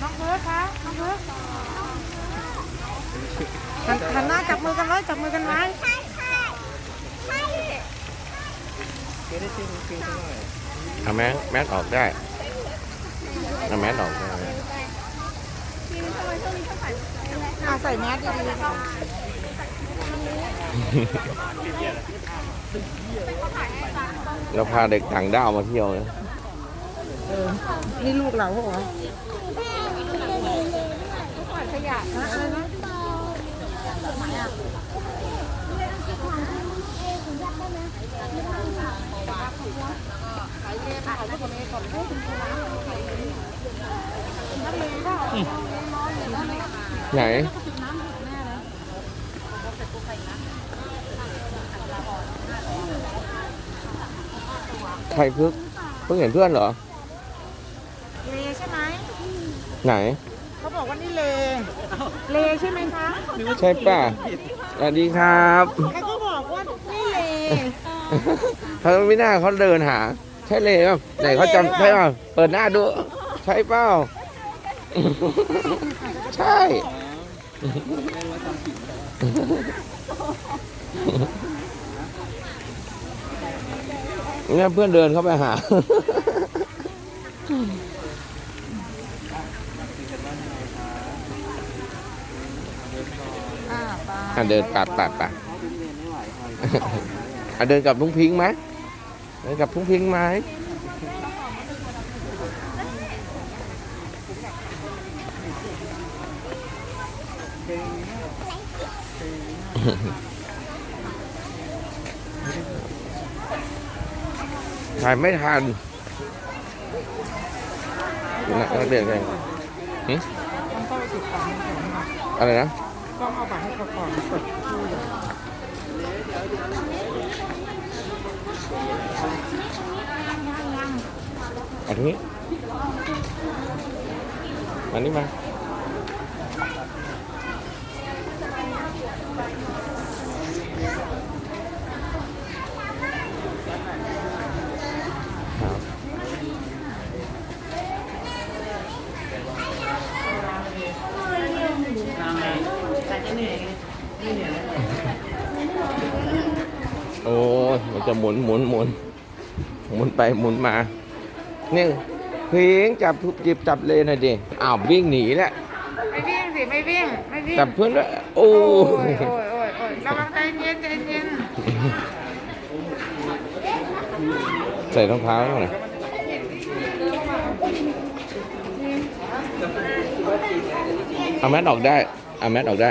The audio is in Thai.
น้องเพิร์ดคะน้องเพิร์ดหันหันหน้าจับมือกันไว้จับมือกันไว้ใช่ใช่ใช่เอาแมสแมสออกได้เอาแมสออกได้อะใส่แมสดีๆค่ะเราพาเด็กต่างด้าวมาเที่ยวนะเออ นี่ลูกเราเหรอขวาดขยะนะอะไรนะไหน ใครเพิ่งเพิ่งเห็นเพื่อนเหรอ ไหน เขาบอกว่านี่เล เลใช่ไหมคะใช่ป่ะสวัสดีครับใครก็บอกว่านี่เลเขาไม่น่าเขาเดินหา ใช่เลยป่ะไหนเขาจำใช่ใช่เลยป่ะเปิดหน้าดู ใช่เปล่าใช่เนี่ยเพื่อนเดินเข้าไปหา อ่าไปอะเดินปัดปัดปัดอะเดินกับลุงพิงค์ไหมเดินกับลุงพิงค์ไหมถ่ายไม่ทันนักนักเรียนกัน หึต้องเข้าไปติดต่อให้ก่อนนะอะไรนะ ต้องเอาบัตรให้เขาก่อนเปิดตู้เลยอันนี้มานี่มา โอ้ยมันจะหมุนหมุนหมุนหมุนไปหมุนมาเนี่ยพิงจับจิบจับเลยหน่อยดิอ้าววิ่งหนีแล้ว ไม่วิ่งสิ ไม่วิ่ง ไม่วิ่ง จับเพื่อนด้วยโอ้โอ้ยยโอ้ยโอ้ยโอ้ยระวังใจเย็นใจเย็นใส่รองเท้าหน่อยเอาแมสออกได้เอาแมสออกได้